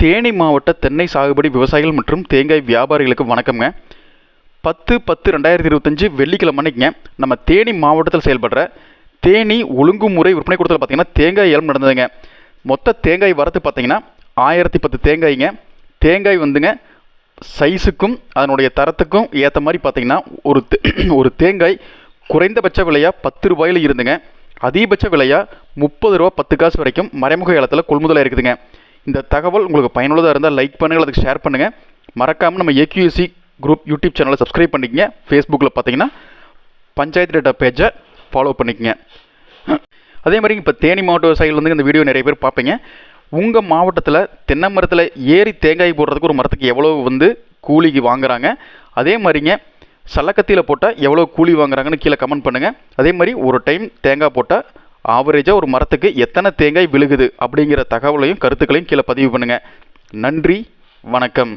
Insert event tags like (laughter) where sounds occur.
தேனி மாவட்ட தென்னை சாகுபடி விவசாயிகள் மற்றும் தேங்காய் வியாபாரிகளுக்கு வணக்கம்ங்க. பத்து பத்து ரெண்டாயிரத்தி இருபத்தஞ்சு வெள்ளிக்கிழமை அன்னைக்குங்க நம்ம தேனி மாவட்டத்தில் செயல்படுற தேனி ஒழுங்குமுறை விற்பனை கூடத்தில் பார்த்தீங்கன்னா தேங்காய் ஏலம் நடந்ததுங்க. மொத்த தேங்காய் வரத்து பார்த்தீங்கன்னா ஆயிரத்தி பத்து தேங்காய்ங்க. தேங்காய் வந்துங்க சைஸுக்கும் அதனுடைய தரத்துக்கும் ஏற்ற மாதிரி பார்த்தீங்கன்னா ஒரு தே- (clears throat) ஒரு தேங்காய் குறைந்தபட்ச விலையாக பத்து ரூபாயில் இருந்துங்க. அதிகபட்ச விலையாக முப்பது ரூபா பத்து காசு வரைக்கும் மறைமுக ஏலத்தில் கொள்முதலாக இருக்குதுங்க. இந்த தகவல் உங்களுக்கு பயனுள்ளதாக இருந்தால் லைக் பண்ணுங்கள் அதுக்கு ஷேர் பண்ணுங்கள் மறக்காமல் நம்ம ஏக்யூசி குரூப் யூடியூப் சேனலை சப்ஸ்கிரைப் பண்ணிக்கங்க. ஃபேஸ்புக்கில் பார்த்தீங்கன்னா பஞ்சாயத்து டேட்டா பேஜை ஃபாலோ பண்ணிக்கங்க. அதே மாதிரி இப்போ தேனி மாவட்ட விவசாயிகள் வந்து இந்த வீடியோ நிறைய பேர் பார்ப்பீங்க. உங்கள் மாவட்டத்தில் தென்னை மரத்தில் ஏறி தேங்காய் போடுறதுக்கு ஒரு மரத்துக்கு எவ்வளோ வந்து கூலிக்கு வாங்குறாங்க? அதே மாதிரிங்க சல்லக்கத்தியில் போட்டால் எவ்வளோ கூலி வாங்குறாங்கன்னு கீழே கமெண்ட் பண்ணுங்கள் அதே மாதிரி ஒரு டைம் தேங்காய் போட்டால் ஆவரேஜாக ஒரு மரத்துக்கு எத்தனை தேங்காய் விழுகுது அப்படிங்கிற தகவலையும் கருத்துக்களையும் கீழே பதிவு பண்ணுங்கள் நன்றி வணக்கம்.